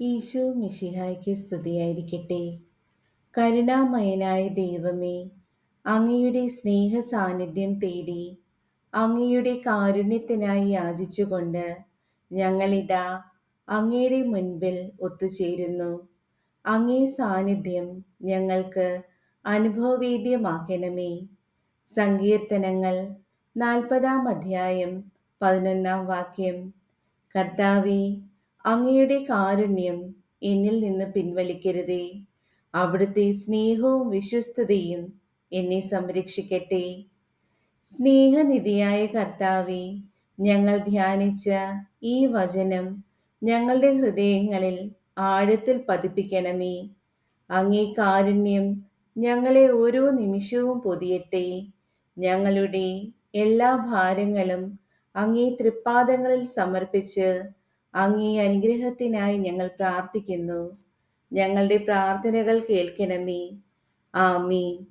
ഈശോ മിഷിഹായ്ക്ക് സ്തുതിയായിരിക്കട്ടെ. കരുണാമയനായ ദൈവമേ അങ്ങയുടെ സ്നേഹ സാന്നിധ്യം തേടി അങ്ങയുടെ കാരുണ്യത്തിനായി യാചിച്ചുകൊണ്ട് ഞങ്ങളിതാ അങ്ങയുടെ മുൻപിൽ ഒത്തുചേരുന്നു. അങ്ങേ സാന്നിധ്യം ഞങ്ങൾക്ക് അനുഭവവേദ്യമാക്കണമേ. സങ്കീർത്തനങ്ങൾ നാൽപ്പതാം അധ്യായം പതിനൊന്നാം വാക്യം. കർത്താവെ അങ്ങയുടെ കാരുണ്യം എന്നിൽ നിന്ന് പിൻവലിക്കരുതേ. അവിടുത്തെ സ്നേഹവും വിശ്വസ്തതയും എന്നെ സംരക്ഷിക്കട്ടെ. സ്നേഹനിധിയായ കർത്താവെ ഞങ്ങൾ ധ്യാനിച്ച ഈ വചനം ഞങ്ങളുടെ ഹൃദയങ്ങളിൽ ആഴത്തിൽ പതിപ്പിക്കണമേ. അങ്ങേ കാരുണ്യം ഞങ്ങളെ ഓരോ നിമിഷവും പൊതിയട്ടെ. ഞങ്ങളുടെ എല്ലാ ഭാരങ്ങളും അങ്ങേ തൃപ്പാദങ്ങളിൽ സമർപ്പിച്ച് അങ്ങേ അനുഗ്രഹത്തിനായി ഞങ്ങൾ പ്രാർത്ഥിക്കുന്നു. ഞങ്ങളുടെ പ്രാർത്ഥനകൾ കേൾക്കണമേ. ആമീൻ.